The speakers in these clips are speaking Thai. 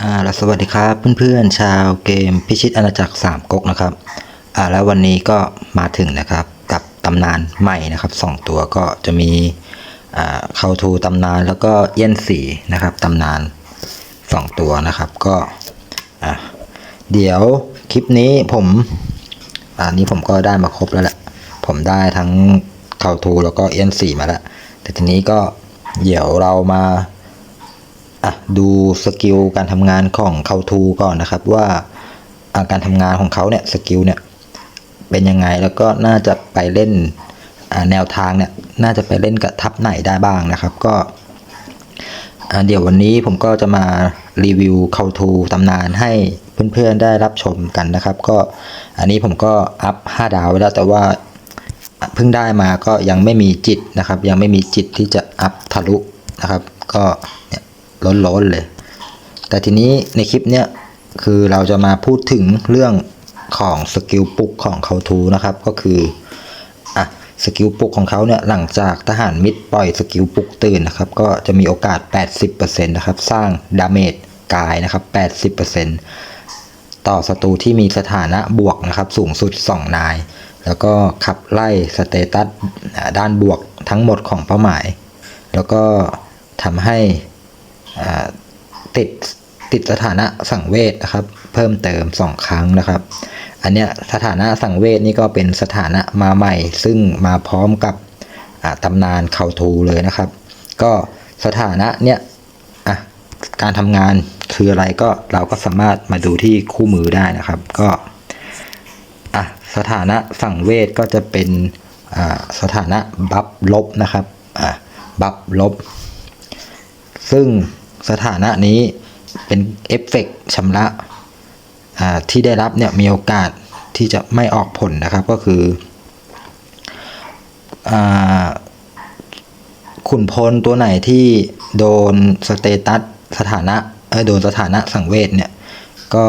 อ่าแล้วสวัสดีครับเพื่อนๆชาวเกมพิชิตอาณาจักรสามก๊กนะครับอ่าแล้ววันนี้ก็มาถึงนะครับกับตำนานใหม่นะครับสองตัวก็จะมีอ่าเข้าทูตำนานแล้วก็เย็นสีนะครับตำนานสองตัวนะครับก็อ่าเดี๋ยวคลิปนี้ผมอันนี้ผมก็ได้มาครบแล้วแหละผมได้ทั้งเข้าทูแล้วก็เย็นสีมาแล้วแต่ทีนี้ก็เดี๋ยวเรามา อะดูสกิลการทำงานของเขาทูก่อนนะครับว่าการทำงานของเขาเนี่ยสกิลเนี่ยเป็นยังไงแล้วก็น่าจะไปเล่นแนวทางเนี่ยน่าจะไปเล่นกับทัพไหนได้บ้างนะครับ ก็เดี๋ยววันนี้ผมก็จะมารีวิวเขาทูตำนานให้เพื่อนๆได้รับชมกันนะครับ ก็อันนี้ผมก็อัพ 5 ดาวไว้แล้วแต่ว่าเพิ่งได้มาก็ยังไม่มีจิตนะครับ ยังไม่มีจิตที่จะอัพทะลุนะครับ ก็เนี่ย ล้นๆเลย แต่ทีนี้ในคลิปเนี้ยคือเราจะมาพูดถึงเรื่องของสกิลปุกของเขาทูนะครับก็คืออะสกิลปุกของเขาเนี่ยหลังจากทหารมิดปล่อยสกิลปุกตื่นนะครับก็จะมีโอกาส 80%นะครับสร้างดาเมจกายนะครับ 80%ต่อศัตรูที่มีสถานะบวกนะครับสูงสุด 2 นาย แล้วก็ขับไล่สเตตัสด้านบวกทั้งหมดของเป้าหมาย แล้วก็ทำให้ ติดติดสถานะสังเวชนะครับ เพิ่มเติม 2 ครั้งนะครับ อันเนี้ยสถานะสังเวชนี่ก็เป็นสถานะมาใหม่ ซึ่งมาพร้อมกับตำนานเขาทูเลยนะครับ ก็สถานะเนี้ยอะการทำงานคืออะไรก็เราก็สามารถมาดูที่คู่มือได้นะครับ ก็อะสถานะสังเวชก็จะเป็นอ่าสถานะบัฟลบนะครับอะบัฟลบ ซึ่ง สถานะนี้เป็นเอฟเฟกต์ชำระที่ได้รับเนี่ยมีโอกาสที่จะไม่ออกผลนะครับก็คืออขุนพลตัวไหนที่โดนสเตตัสสถานะโดนสถานะสังเวชเนี่ยก็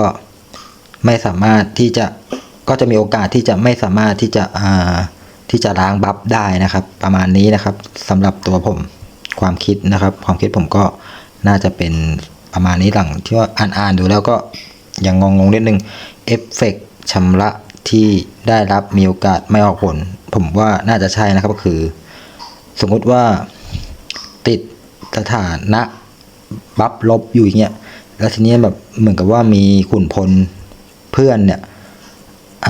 ไม่สามารถที่จะก็จะมีโอกาสที่จะไม่สามารถที่จะที่จะล้างบัฟได้นะครับ ประมาณนี้นะครับสำหรับตัวผมความคิดนะครับ ความคิดผมก็ น่าจะเป็นประมาณนี้หลังที่ว่าอ่านๆดูแล้วก็ยังงงๆนิดนึงเอฟเฟกชำระที่ได้รับมีโอกาสไม่ออกผล ผมว่าน่าจะใช่นะครับก็คือ สมมุติว่าติดสถานะบัฟลบอยู่อย่างเงี้ยแล้วทีนี้แบบเหมือนกับว่ามีขุนพลเพื่อนเนี่ยอ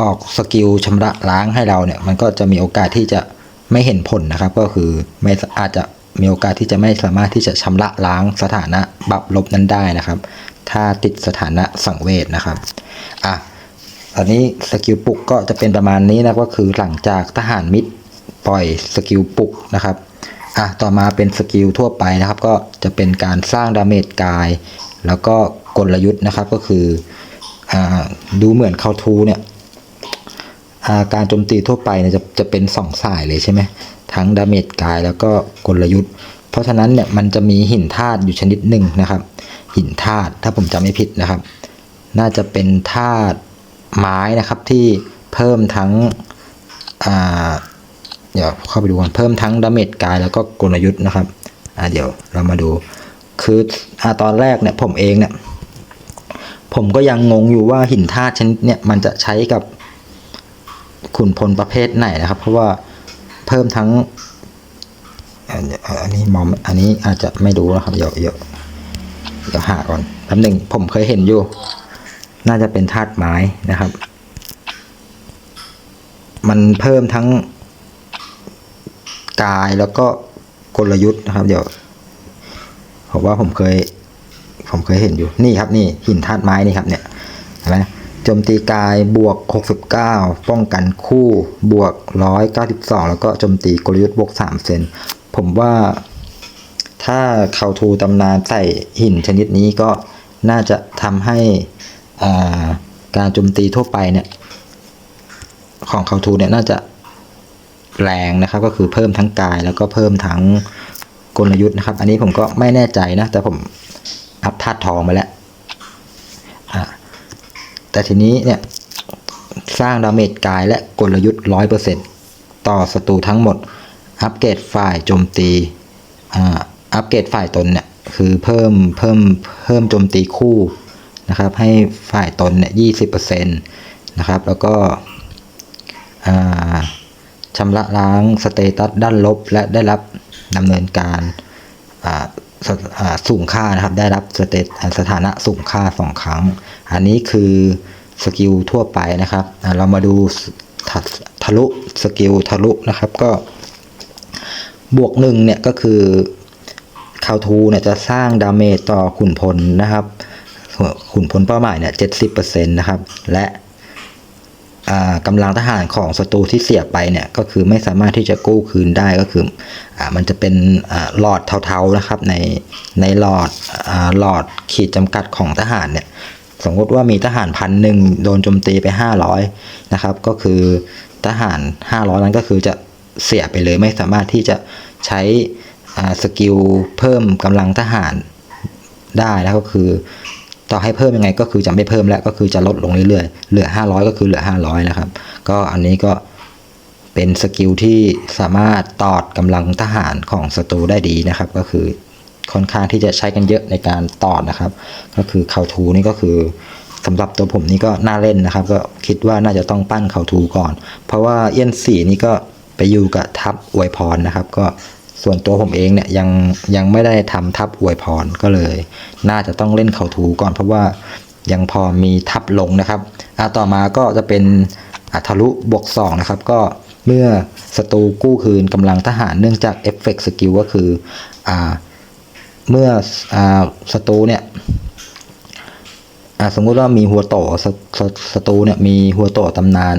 ออกสกิลชำระล้างให้เราเนี่ย มันก็จะมีโอกาสที่จะไม่เห็นผลนะครับ ก็คือไม่อาจจะ มีโอกาสที่จะไม่สามารถที่จะชำระล้างสถานะบัฟลบนั้นได้นะครับ ถ้าติดสถานะสังเวชนะครับอะอันนี้สกิลปลุกก็จะเป็นประมาณนี้นะก็คือหลังจากทหารมิดปล่อยสกิลปลุกนะครับอะต่อมาเป็นสกิลทั่วไปนะครับ ก็จะเป็นการสร้างดาเมจกาย แล้วก็กลยุทธ์นะครับก็คืออ่าดูเหมือนเข้าทูเนี่ยาการโจมตีทั่วไปเนี่ยจะจะเป็นสองสายเลยใช่ไหม ทั้งดาเมจกายแล้วก็กลยุทธ์ เพราะฉะนั้นเนี่ยมันจะมีหินธาตุอยู่ชนิดหนึ่งนะครับ หินธาตุถ้าผมจำไม่ผิดนะครับ น่าจะเป็นธาตุไม้นะครับที่เพิ่มทั้งอ่าเดี๋ยวเข้าไปดูกันเพิ่มทั้งดาเมจกายแล้วก็กลยุทธ์นะครับอ่าเดี๋ยวเรามาดูคืออ่าตอนแรกเนี่ยผมเองเนี่ยผมก็ยังงงอยู่ว่าหินธาตุชนิดเนี่ยมันจะใช้กับขุนพลประเภทไหนนะครับ เพราะว่า เพิ่มทั้ง อันนี้มอม อันนี้อาจจะไม่รู้นะครับ เดี๋ยวเดี๋ยวเดี๋ยวหาก่อนแป๊บหนึ่งผมเคยเห็นอยู่ น่าจะเป็นธาตุไม้นะครับ มันเพิ่มทั้งกายแล้วก็กลยุทธ์นะครับ เดี๋ยวผมว่าผมเคย ผมเคยเห็นอยู่ นี่ครับ นี่หินธาตุไม้นี่ครับเนี่ยเห็นไหม โจมตีกายบวก 69 ป้องกันคู่บวก 192 แล้วก็โจมตีกลยุทธ์บวก 3 เซน ผมว่าถ้าเขาทูตำนานใส่หินชนิดนี้ก็น่าจะทำให้าการโจมตีทั่วไปเนี่ยของเขาทูเนี่ยน่าจะแรงนะครับ ก็คือเพิ่มทั้งกายแล้วก็เพิ่มทั้งกลยุทธ์นะครับ อันนี้ผมก็ไม่แน่ใจนะ แต่ผมอัพธาตุทองมาแล้ว แต่ทีนี้เนี่ยสร้างดาเมจกายและกลยุทธ์ร้อยเปอร์เซ็นต่อศัตรูทั้งหมด อัปเกรดฝ่ายโจมตีอัปเกรดฝ่ายตนเนี่ยคือเพิ่มเพิ่มเพิ่มโจมตีคู่นะครับให้ฝ่ายตนเนี่ยยี่สิบเปอร์เซ็นต์นะครับ แล้วก็ชำระล้างสเตตัสด้านลบและได้รับดำเนินการ ส,สูงค่านะครับ ได้รับสเตตสถานะสูงค่าสองครั้ง อันนี้คือสกิลทั่วไปนะครับ เรามาดูทะทะลุสกิลทะลุนะครับก็ บวกหนึ่งเนี่ยก็คือคาวทูเนี่ยจะสร้างดาเมจต่อขุนพลนะครับ ขุนพลเป้าหมายเนี่ยเจ็ดสิบเปอร์เซ็นต์นะครับ และ กำลังทหารของศัตรูที่เสียไปเนี่ยก็คือไม่สามารถที่จะกู้คืนได้ก็คืออมันจะเป็นหลอดเทาๆนะครับในในหลอดอหลอดขีดจำกัดของทหารเนี่ยสมมติว่ามีทหารพันหนึ่งโดนโจมตีไป 500นะครับก็คือทหาร 500 นั้นก็คือจะเสียไปเลยไม่สามารถที่จะใช้สกิลเพิ่มกำลังทหารได้แล้วก็คือ ต่อให้เพิ่มยังไงก็คือจะไม่เพิ่มแล้วก็คือจะลดลงเรื่อยๆ เหลือ 500 ก็คือเหลือ 500 นะครับ ก็อันนี้ก็เป็นสกิลที่สามารถตอดกำลังทหารของศัตรูได้ดีนะครับ ก็คือค่อนข้างที่จะใช้กันเยอะในการต่อนะครับ ก็คือเขาทูนี่ก็คือสำหรับตัวผมนี่ก็น่าเล่นนะครับ ก็คิดว่าน่าจะต้องปั้นเขาทูก่อน เพราะว่าเอี้ยนสี่นี่ก็ไปอยู่กับทัพอวยพรนะครับ ก็ ส่วนตัวผมเองเนี่ยยังยังไม่ได้ทำทัพอวยพรก็เลย น่าจะต้องเล่นเข่าทูก่อนเพราะว่ายังพอมีทัพลงนะครับอะต่อมาก็จะเป็นอัทะลุบวกสองนะครับก็เมื่อศัตรูกู้คืนกำลังทหารเนื่องจากเอฟเฟกต์สกิลก็คืออ่าเมื่ออ่าศัตรูเนี่ยสมมุติว่ามีหัวโตศศศัตรูเนี่ยมีหัวโตตำนาน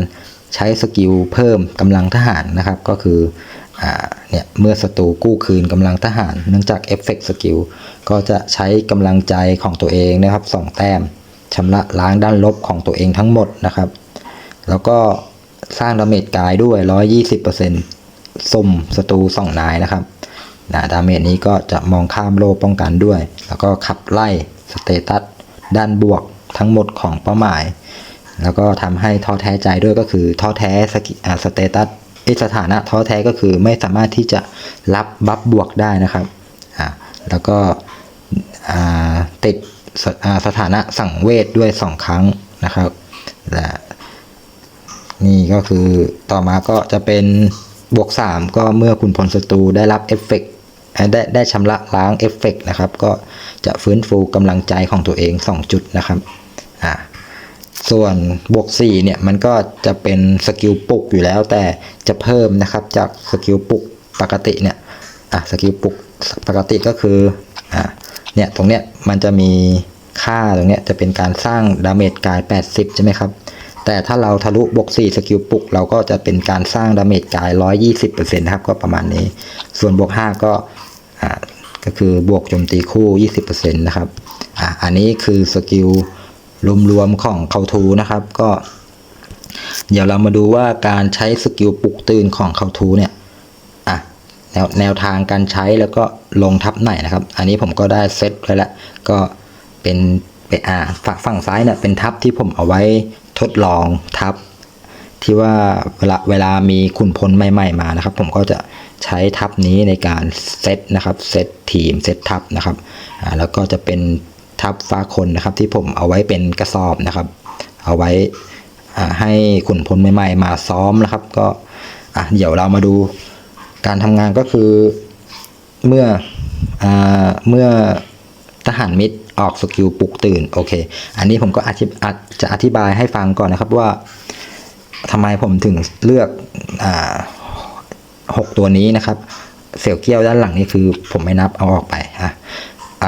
ใช้สกิลเพิ่มกำลังทหารนะครับ ก็คือ เนี่ยเมื่อศัตรูกู้คืนกำลังทหาร เนื่องจากเอฟเฟกต์สกิลก็จะใช้กำลังใจของตัวเองนะครับสองแต้มชำระล้างด้านลบของตัวเองทั้งหมดนะครับ แล้วก็สร้างดาเมจกายด้วย 120%สุ่มศัตรูสองนายนะครับนะดาเมจนี้ก็จะมองข้ามโลป้องกันด้วย แล้วก็ขับไล่สเตตัสด้านบวกทั้งหมดของเป้าหมาย แล้วก็ทำให้ท้อแท้ใจด้วยก็คือท้อแท้สกิสเตตัส สถานะท้อแท้ก็คือไม่สามารถที่จะรับบัฟบวกได้นะครับอ่าแล้วก็ติดสสถานะสั่งเวทด้วยสองครั้งนะครับและนี่ก็คือต่อมาก็จะเป็นบวก 3 ก็เมื่อคุณพลศัตรูได้รับเอฟเฟกต์ได้ได้ชำระล้างเอฟเฟกต์นะครับ ก็จะฟื้นฟูกำลังใจของตัวเอง 2 จุดนะครับอ่า ส่วนบวก4เนี่ยมันก็จะเป็นสกิลปลุกอยู่แล้ว แต่จะเพิ่มนะครับจากสกิลปลุกปกติเนี่ยอะสกิลปลุกปกติก็คืออ่าเนี่ยตรงเนี้ยมันจะมีค่าตรงเนี้ยจะเป็นการสร้างดาเมจกาย 80 ใช่ไหมครับ แต่ถ้าเราทะลุบวก4สกิลปลุกเราก็จะเป็นการสร้างดาเมจกาย 120%นะครับก็ประมาณนี้ ส่วนบวก5ก็อ่าก็คือบวกโจมตีคู่ 20%นะครับอะอันนี้คือสกิล รวมๆของเขาทูนะครับ ก็ เดี๋ยวเรามาดูว่าการใช้สกิลปลุกตื่นของเขาทูเนี่ยอะแนวแนวทางการใช้แล้วก็ลงทับไหนนะครับ อันนี้ผมก็ได้เซตไว้ล้วก็เป็นเป็นอ่าฝั่งฝั่งซ้ายเนี่ยเป็นทับที่ผมเอาไว้ทดลองทับ ที่ว่าเวลาเวลามีขุนพลใหม่ ๆมานะครับ ผมก็จะใช้ทับนี้ในการเซตนะครับเซตทีมเซตทับนะครับอ่าแล้วก็จะเป็น ทับฟ้าคนนะครับที่ผมเอาไว้เป็นกระสอบนะครับ เอาไว้ให้ขุนพลใหม่ๆมาซ้อมนะครับ ก็เดี๋ยวเรามาดูการทำงานก็คือเมื่ออเมื่อทหารมิตรออกสกิลปลุกตื่นโอเค อันนี้ผมก็อธิอาจจะอธิบายให้ฟังก่อนนะครับว่าทำไมผมถึงเลือกอ่าหกตัวนี้นะครับ เสี่ยวเกี้ยวด้านหลังนี่คือผมไม่นับเอาออกไปอะ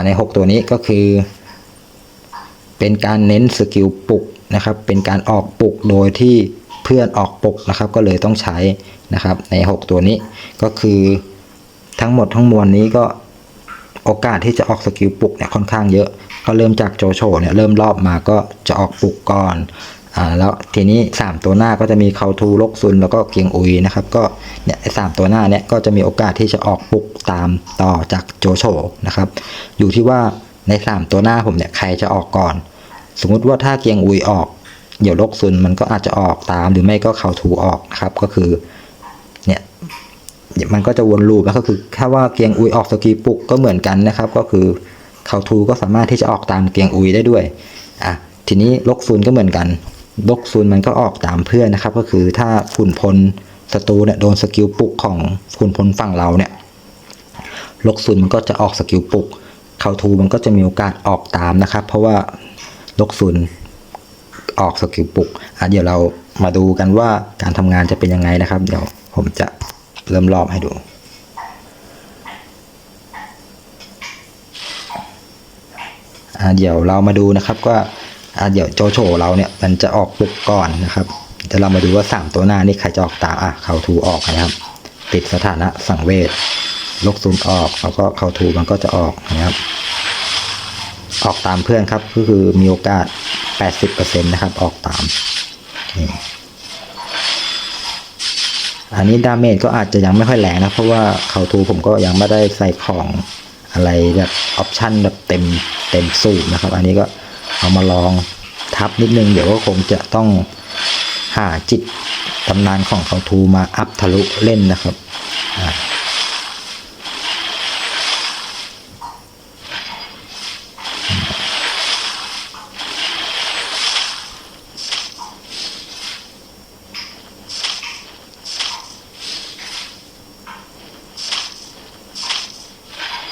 ในหกตัวนี้ก็คือ เป็นการเน้นสกิลปลุกนะครับ เป็นการออกปลุกโดยที่เพื่อนออกปลุกนะครับ ก็เลยต้องใช้นะครับใน 6 ตัวนี้ก็คือทั้งหมดทั้งมวลนี้ก็โอกาสที่จะออกสกิลปลุกเนี่ยค่อนข้างเยอะ ก็เริ่มจากโจโฉเนี่ยเริ่มรอบมาก็จะออกปลุกก่อน อ่าแล้วทีนี้ 3 ตัวหน้าก็จะมีเขาทูลกซุน แล้วก็เกียงอุยนะครับก็เนี่ยสามตัวหน้าเนี่ยก็จะมีโอกาสที่จะออกปลุกตามต่อจากโจโฉนะครับอยู่ที่ว่าใน 3 ตัวหน้าผมเนี่ยใครจะออกก่อน สมมุติว่าถ้าเกียงอุยออกเดี๋ยวลกซุนมันก็อาจจะออกตามหรือไม่ก็เขาทูออกนะครับก็คือเนี่ยมันก็จะวนลูปแล้วก็คือถ้าว่าเกียงอุยออกสกีปลุกก็เหมือนกันนะครับ ก็คือเขาทูก็สามารถที่จะออกตามเกียงอุยได้ด้วยอะทีนี้ลกซูนก็เหมือนกัน ลกซูนมันก็ออกตามเพื่อนนะครับ ก็คือถ้าขุนพลศัตรูเนี่ยโดนสกิลปลุกของขุนพลฝั่งเราเนี่ยลกซุนมันก็จะออกสกิลปลุกเขาทูมันก็จะมีโอกาสออกตามนะครับ เพราะว่าลกซุนออกสกิลปลุกอะเดี๋ยวเรามาดูกันว่าการทำงานจะเป็นยังไงนะครับ เดี๋ยวผมจะเริ่มรอบให้ดูเดี๋ยวเรามาดูนะครับว่า อะเดี๋ยวโจโฉเราเนี่ยมันจะออกปลุกก่อนนะครับเดี๋ยวเรามาดูว่าสามตัวหน้านี่ใครจะออกตามอะเขาทูออกนะครับ ติดสถานะสังเวชลูกซูนออกแล้วก็เขาทูมันก็จะออกนะครับออกตามเพื่อนครับก็คือมีโอกาส 80%นะครับ ออกตามนี่อันนี้ดาเมจก็อาจจะยังไม่ค่อยแรงนะ เพราะว่าเขาทูผมก็ยังไม่ได้ใส่ของอะไรแบบออปชั่นแบบเต็มเต็มสูตรนะครับ อันนี้ก็ เอามาลองทับนิดนึง เดี๋ยวก็คงจะต้องหาจิตตำนานของเขาทูมาอัพทะลุเล่นนะครับอ่า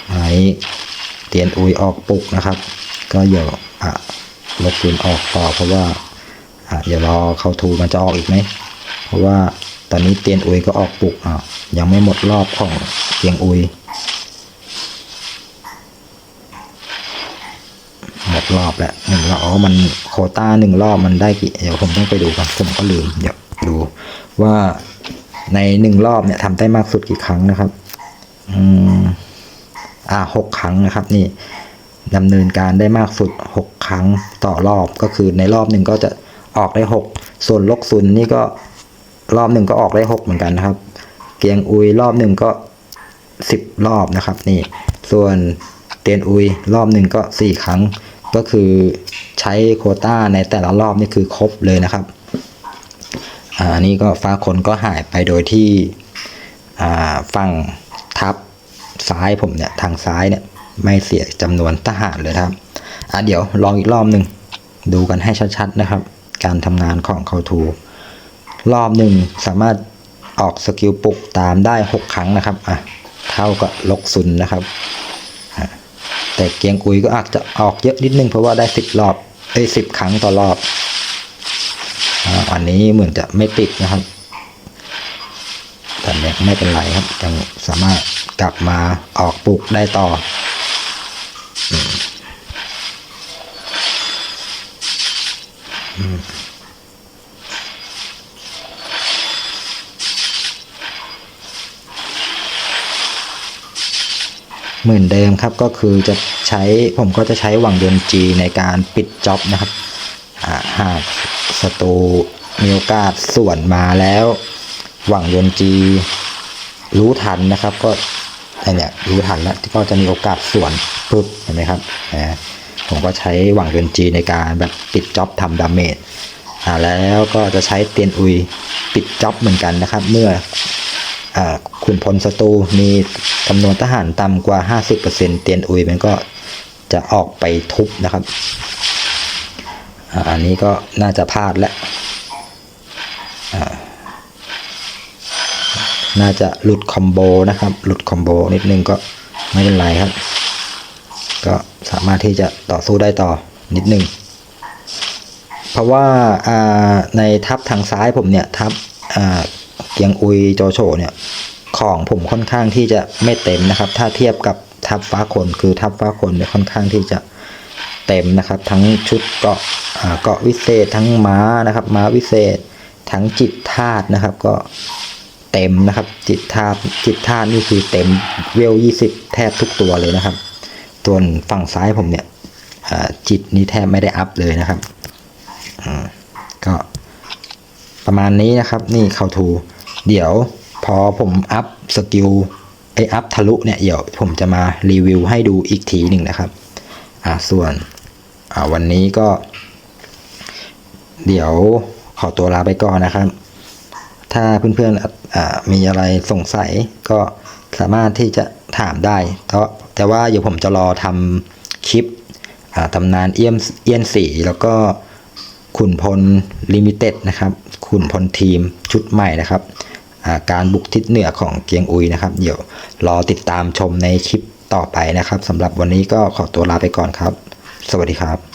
อันนี้เตียนอุยออกปุกนะครับ ก็เดี๋ยว อะลบศูนออกต่อเพราะว่าอะเดี๋ยวรอเข้าทูมันจะออกอีกไหมเพราะว่าตอนนี้เตียนอุยก็ออกปลุกอะยังไม่หมดรอบของเตียงอุยหมดรอบแล้วหนึ่งรอบอ๋อมันโคต้าหนึ่งรอบมันได้กี่เดี๋ยวผมต้องไปดูกันผมก็ลืมเดี๋ยวดูว่าในหนึ่งรอบเนี่ยทำได้มากสุดกี่ครั้งนะครับ อืมอ่าหกครั้งนะครับ นี่ ดำเนินการได้มากสุดหกครั้งต่อรอบก็คือในรอบหนึ่งก็จะออกได้หกส่วนลกซุนนี่ก็รอบหนึ่งก็ออกได้หกเหมือนกันนะครับ เกียงอุยรอบหนึ่งก็สิบรอบนะครับนี่ ส่วนเตียนอุยรอบหนึ่งก็สี่ครั้ง ก็คือใช้โคต้าในแต่ละรอบนี่คือครบเลยนะครับอ่านี่ก็ฟ้าคนก็หายไปโดยที่อ่าฝั่งทัพซ้ายผมเนี่ยทางซ้ายเนี่ย ไม่เสียจำนวนทหารเลยครับอะเดี๋ยวลองอีกรอบหนึ่งดูกันให้ชัดๆนะครับ การทำงานของเขาทูรอบหนึ่งสามารถออกสกิลปลุกตามได้หกครั้งนะครับอะเท่ากับลกซุนนะครับแต่เกียงกุยก็อาจจะออกเยอะนิดนึงเพราะว่าได้สิบรอบเอ้ยสิบครั้งต่อรอบอันนี้เหมือนจะไม่ติดนะครับแต่เนี่ยไม่เป็นไรครับยังสามารถกลับมาออกปลูกได้ต่อมอืม เหมือนเดิมครับก็คือจะใช้ผมก็จะใช้หวังยนต์จีในการปิดจ็อบนะครับหากศัตรูมีโอกาสส่วนมาแล้ว หวังยนต์จีรู้ทันนะครับ ก็ไอเนี่ยรู้ทันแล้วก็จะมีโอกาสส่วนปึ๊บเห็นไหมครับนะ ผมก็ใช้หวังยนต์จีในการแบบปิดจ็อบทำดาเมจอ่าแล้วก็จะใช้เตียนอุยปิดจ็อบเหมือนกันนะครับ เมื่อขุนพลศัตรูมีจำนวนทหารต่ำกว่า 50%เตียนอุยมันก็จะออกไปทุบนะครับอันนี้ก็น่าจะพลาดแล้วน่าจะหลุดคอมโบนะครับ หลุดคอมโบนิดนึงก็ไม่เป็นไรครับ ก็สามารถที่จะต่อสู้ได้ต่อนิดนึง เพราะว่าในทัพทางซ้ายผมเนี่ยทัพเกียงอุยโจโฉเนี่ยของผมค่อนข้างที่จะไม่เต็มนะครับ ถ้าเทียบกับทัพฟ้าคนคือทัพฟ้าคนเนี่ยค่อนข้างที่จะเต็มนะครับ ทั้งชุดเกาะเกาะวิเศษทั้งม้านะครับ ม้าวิเศษ ทั้งจิตธาตุนะครับ ก็เต็มนะครับ จิตธาตุจิตธาตุนี่คือเต็มเวลยี่สิบแทบทุกตัวเลยนะครับ ส่วนฝั่งซ้ายผมเนี่ยจิตนี่แทบไม่ได้อัพเลยนะครับก็ประมาณนี้นะครับ นี่เข้าทู เดี๋ยวพอผมอัพสกิลไออัพทะลุเนี่ย เดี๋ยวผมจะมารีวิวให้ดูอีกทีหนึ่งนะครับ อ่าส่วนอ่าวันนี้ก็ เดี๋ยวขอตัวลาไปก่อนนะครับ ถ้าเพื่อนๆอ่ามีอะไรสงสัยก็ สามารถที่จะถามได้แต่ว่าแต่ว่าเดี๋ยวผมจะรอทำคลิปตำนานเอี้ยมเอี้ยนสีแล้วก็ขุนพลลิมิเต็ดนะครับ ขุนพลทีมชุดใหม่นะครับาการบุกทิศเหนือของเกียงอุยนะครับ เดี๋ยวรอติดตามชมในคลิปต่อไปนะครับสำหรับวันนี้ก็ขอตัวลาไปก่อนครับ สวัสดีครับ